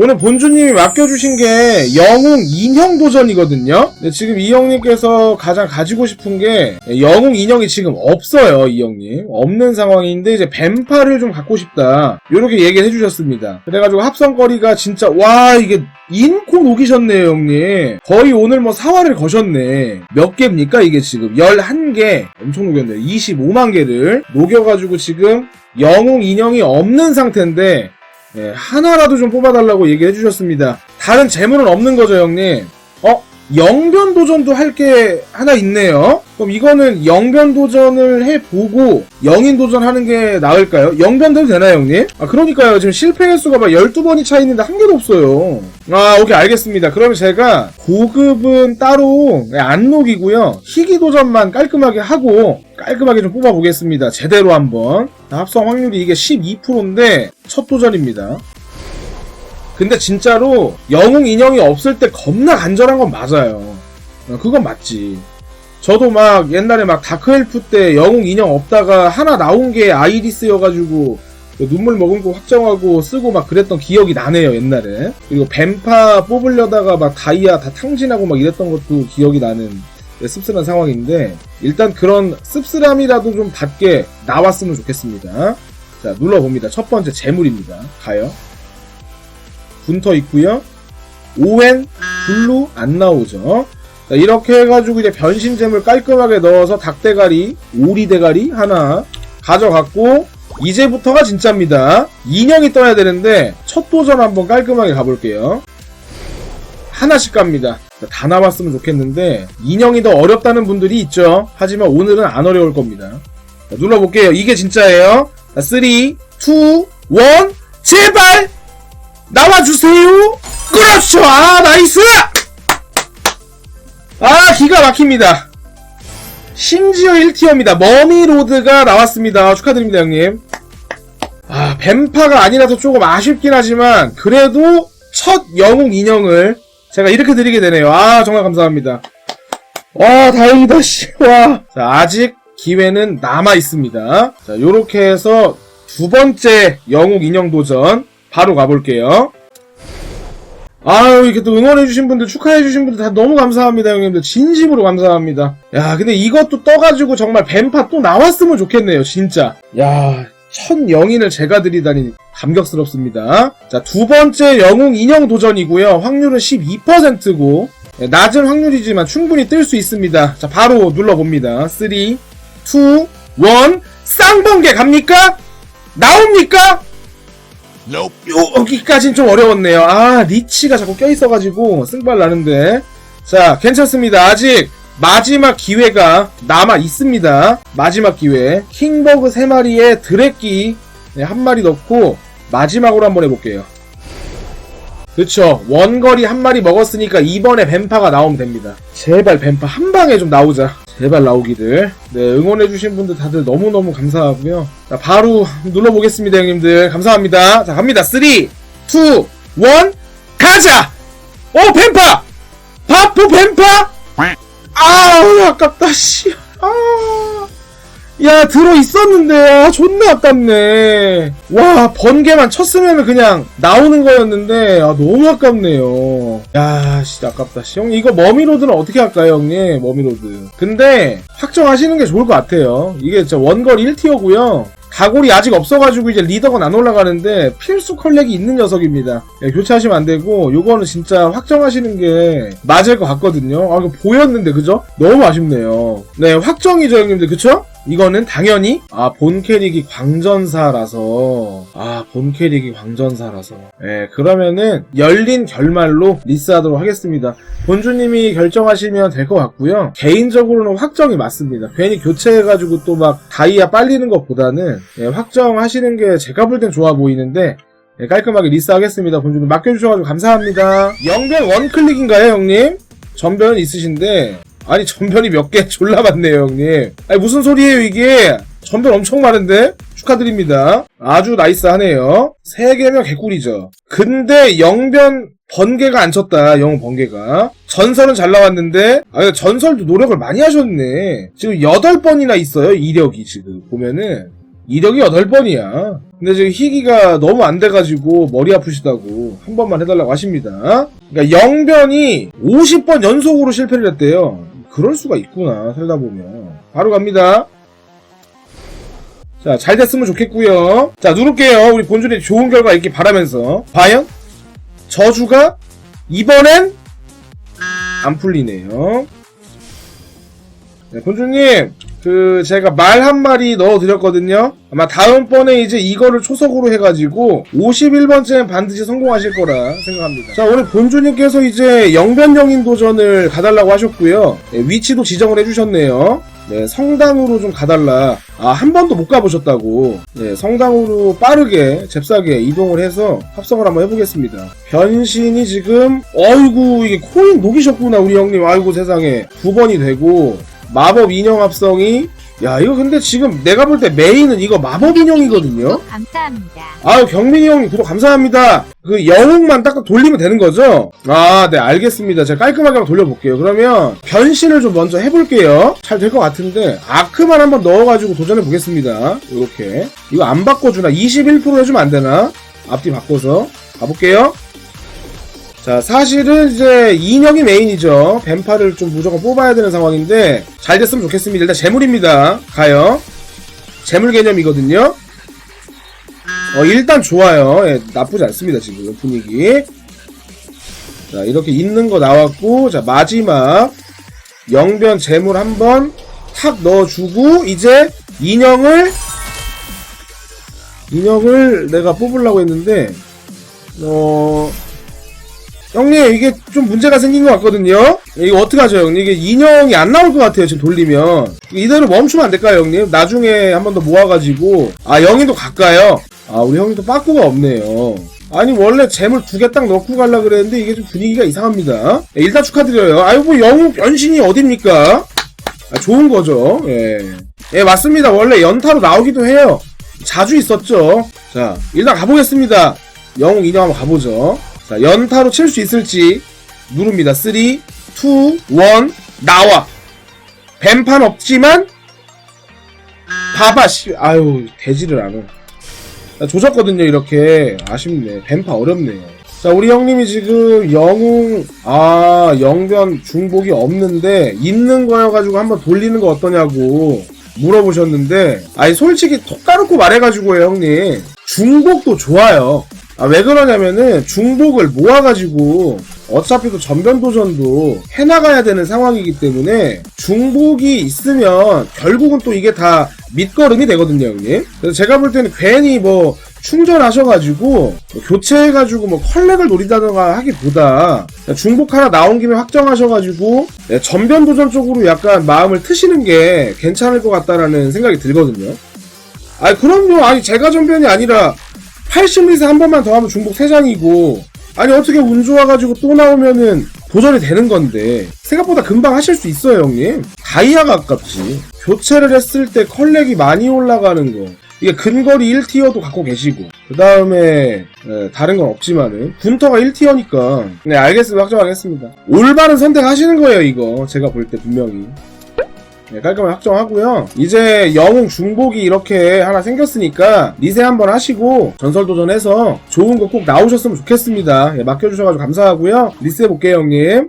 오늘 본주님이 맡겨주신 게 영웅 인형 도전이거든요. 근데 지금 이 형님께서 가장 가지고 싶은 게 영웅 인형이 지금 없어요, 이 형님. 없는 상황인데 이제 뱀파를 좀 갖고 싶다. 이렇게 얘기를 해주셨습니다. 그래가지고 합성거리가 진짜 와 이게 인코 녹이셨네요, 형님. 거의 오늘 뭐 사활을 거셨네. 몇 개입니까, 이게 지금? 11개. 엄청 녹였네요. 25만 개를 녹여가지고 지금 영웅 인형이 없는 상태인데, 예, 하나라도 좀 뽑아달라고 얘기해 주셨습니다. 다른 재물은 없는 거죠, 형님? 어? 영변 도전도 할 게 하나 있네요. 그럼 이거는 영변 도전을 해보고 영인 도전 하는 게 나을까요? 영변 돼도 되나요, 형님? 아, 그러니까요. 지금 실패 횟수가 막 12번이 차 있는데 한 개도 없어요. 아, 오케이, 알겠습니다. 그러면 제가 고급은 따로 안 녹이고요. 희귀 도전만 깔끔하게 하고 깔끔하게 좀 뽑아보겠습니다. 제대로 한번. 합성 확률이 이게 12%인데 첫 도전입니다. 근데 진짜로 영웅 인형이 없을 때 겁나 간절한 건 맞아요. 어, 그건 맞지. 저도 막 옛날에 막 다크엘프 때 영웅 인형 없다가 하나 나온 게 아이리스여가지고 눈물 머금고 확정하고 쓰고 막 그랬던 기억이 나네요 옛날에. 그리고 뱀파 뽑으려다가 막 다이아 다 탕진하고 막 이랬던 것도 기억이 나는 씁쓸한 상황인데 일단 그런 씁쓸함이라도 좀 받게 나왔으면 좋겠습니다. 자 눌러봅니다. 첫 번째 재물입니다. 가요. 분터 있고요. 오웬 블루 안 나오죠. 자, 이렇게 해가지고 이제 변신잼을 깔끔하게 넣어서 닭대가리, 오리대가리 하나 가져갔고 이제부터가 진짜입니다. 인형이 떠야 되는데 첫 도전 한번 깔끔하게 가볼게요. 하나씩 갑니다. 자, 다 나왔으면 좋겠는데 인형이 더 어렵다는 분들이 있죠. 하지만 오늘은 안 어려울 겁니다. 자, 눌러볼게요. 이게 진짜예요. 자, 3, 2, 1 제발 나와주세요. 그렇죠. 아 나이스. 아 기가 막힙니다. 심지어 1티어입니다. 머미로드가 나왔습니다. 축하드립니다 형님. 아 뱀파가 아니라서 조금 아쉽긴 하지만 그래도 첫 영웅 인형을 제가 이렇게 드리게 되네요. 아 정말 감사합니다. 와 다행이다 씨. 와. 자 아직 기회는 남아 있습니다. 자 요렇게 해서 두 번째 영웅 인형 도전 바로 가볼게요. 아유, 이렇게 또 응원해주신 분들, 축하해주신 분들 다 너무 감사합니다, 형님들. 진심으로 감사합니다. 야, 근데 이것도 떠가지고 정말 뱀파 또 나왔으면 좋겠네요, 진짜. 야, 첫 영인을 제가 드리다니 감격스럽습니다. 자, 두 번째 영웅 인형 도전이고요. 확률은 12%고, 낮은 확률이지만 충분히 뜰 수 있습니다. 자, 바로 눌러봅니다. 3, 2, 1, 쌍번개 갑니까? 나옵니까? Nope. 여기까진 좀 어려웠네요. 아, 리치가 자꾸 껴있어가지고 승발 나는데. 자, 괜찮습니다. 아직 마지막 기회가 남아 있습니다. 마지막 기회. 킹버그 3마리에 드래끼 네, 한 마리 넣고 마지막으로 한번 해볼게요. 그쵸. 원거리 한 마리 먹었으니까 이번에 뱀파가 나오면 됩니다. 제발 뱀파 한 방에 좀 나오자. 제발 나오기를. 네, 응원해주신 분들 다들 너무너무 감사하고요. 자, 바로 눌러보겠습니다, 형님들. 감사합니다. 자, 갑니다. 3, 2, 1, 가자! 어, 뱀파! 바포 뱀파! 아우, 아깝다, 씨. 아. 야, 들어 있었는데, 아, 존나 아깝네. 와, 번개만 쳤으면 그냥 나오는 거였는데, 아, 너무 아깝네요. 야, 씨, 아깝다. 씨, 형, 이거 머미로드는 어떻게 할까요, 형님? 머미로드. 근데, 확정하시는 게 좋을 것 같아요. 이게 진짜 원거리 1티어고요 가골이 아직 없어가지고 이제 리더가 안 올라가는데 필수 컬렉이 있는 녀석입니다. 예, 교체하시면 안 되고 요거는 진짜 확정하시는 게 맞을 것 같거든요. 아 이거 보였는데 그죠? 너무 아쉽네요. 네 확정이죠 형님들 그쵸? 이거는 당연히 아 본 캐릭이 광전사라서 아 본 캐릭이 광전사라서 예 그러면은 열린 결말로 리스하도록 하겠습니다. 본주님이 결정하시면 될 것 같고요. 개인적으로는 확정이 맞습니다. 괜히 교체해가지고 또 막 다이아 빨리는 것보다는 예, 확정하시는 게 제가 볼 땐 좋아 보이는데 예, 깔끔하게 리스하겠습니다. 본주님 맡겨주셔가지고 감사합니다. 영변 원클릭인가요 형님? 전변 있으신데 아니 전변이 몇 개 졸라 많네요 형님. 아니 무슨 소리예요 이게? 전변 엄청 많은데? 축하드립니다. 아주 나이스하네요. 3개면 개꿀이죠. 근데 영변 번개가 안 쳤다 영웅 번개가. 전설은 잘 나왔는데? 아 전설도 노력을 많이 하셨네. 지금 8번이나 있어요 이력이 지금. 보면은. 이력이 8번이야. 근데 지금 희귀가 너무 안 돼가지고 머리 아프시다고 한 번만 해달라고 하십니다. 그러니까 영변이 50번 연속으로 실패를 했대요. 그럴 수가 있구나, 살다 보면. 바로 갑니다. 자, 잘 됐으면 좋겠고요 자, 누를게요. 우리 본준이 좋은 결과 있길 바라면서. 과연? 저주가 이번엔 안 풀리네요. 네, 본주님, 그, 제가 말 한 마리 넣어드렸거든요? 아마 다음번에 이제 이거를 초석으로 해가지고, 51번째는 반드시 성공하실 거라 생각합니다. 자, 오늘 본주님께서 이제 영변영인 도전을 가달라고 하셨고요 네, 위치도 지정을 해주셨네요. 네, 성당으로 좀 가달라. 아, 한 번도 못 가보셨다고. 네, 성당으로 빠르게, 잽싸게 이동을 해서 합성을 한번 해보겠습니다. 변신이 지금, 어이구, 이게 코인 녹이셨구나, 우리 형님. 아이고, 세상에. 9번이 되고, 마법 인형 합성이, 야, 이거 근데 지금 내가 볼 때 메인은 이거 마법 인형이거든요? 구독 감사합니다. 아유, 경민이 형님 구독 감사합니다. 그 영웅만 딱 돌리면 되는 거죠? 아, 네, 알겠습니다. 제가 깔끔하게 한번 돌려볼게요. 그러면 변신을 좀 먼저 해볼게요. 잘 될 것 같은데, 아크만 한번 넣어가지고 도전해보겠습니다. 이렇게. 이거 안 바꿔주나? 21% 해주면 안 되나? 앞뒤 바꿔서. 가볼게요. 자, 사실은 이제 인형이 메인이죠. 뱀파를 좀 무조건 뽑아야 되는 상황인데, 잘 됐으면 좋겠습니다. 일단 재물입니다. 가요. 재물 개념이거든요. 어, 일단 좋아요. 예, 나쁘지 않습니다, 지금 분위기. 자, 이렇게 있는 거 나왔고, 자, 마지막. 영변 재물 한번 탁 넣어주고, 이제 인형을, 인형을 내가 뽑으려고 했는데, 어, 형님, 이게 좀 문제가 생긴 것 같거든요? 이거 어떡하죠, 형님? 이게 인형이 안 나올 것 같아요, 지금 돌리면. 이대로 멈추면 안 될까요, 형님? 나중에 한 번 더 모아가지고. 아, 영희도 가까요? 아, 우리 형님도 빠꾸가 없네요. 아니, 원래 재물 두개 딱 넣고 갈라 그랬는데, 이게 좀 분위기가 이상합니다. 예, 일단 축하드려요. 아이고, 뭐, 영웅 변신이 어딥니까? 아, 좋은 거죠, 예. 예, 맞습니다. 원래 연타로 나오기도 해요. 자주 있었죠. 자, 일단 가보겠습니다. 영웅 인형 한번 가보죠. 자, 연타로 칠 수 있을지 누릅니다. 3, 2, 1, 나와! 뱀판 없지만, 봐봐, 씨. 아유, 되지를 않아. 나 조졌거든요, 이렇게. 아쉽네. 뱀파 어렵네요. 자, 우리 형님이 지금 영웅, 아, 영변 중복이 없는데, 있는 거여가지고 한번 돌리는 거 어떠냐고 물어보셨는데, 아니, 솔직히 톡 까놓고 말해가지고요, 형님. 중복도 좋아요. 아, 왜 그러냐면은, 중복을 모아가지고, 어차피 또 전변도전도 해나가야 되는 상황이기 때문에, 중복이 있으면, 결국은 또 이게 다 밑거름이 되거든요, 형님. 그래서 제가 볼 때는 괜히 뭐, 충전하셔가지고, 뭐 교체해가지고 뭐 컬렉을 노리다던가 하기보다, 중복 하나 나온 김에 확정하셔가지고, 네, 전변 도전 쪽으로 약간 마음을 트시는 게 괜찮을 것 같다라는 생각이 들거든요. 아니, 그럼요. 아니, 제가 전변이 아니라, 80리스 한 번만 더 하면 중복 3장이고, 아니, 어떻게 운 좋아가지고 또 나오면은 도전이 되는 건데, 생각보다 금방 하실 수 있어요, 형님. 다이아가 아깝지. 교체를 했을 때 컬렉이 많이 올라가는 거. 이게 근거리 1티어도 갖고 계시고, 그 다음에, 다른 건 없지만은, 군터가 1티어니까, 네, 알겠습니다. 확정하겠습니다. 올바른 선택하시는 거예요, 이거. 제가 볼 때 분명히. 네, 깔끔하게 확정하고요. 이제 영웅 중복이 이렇게 하나 생겼으니까 리세 한번 하시고 전설 도전해서 좋은 거 꼭 나오셨으면 좋겠습니다. 예, 맡겨주셔가지고 감사하고요. 리세 볼게요, 형님.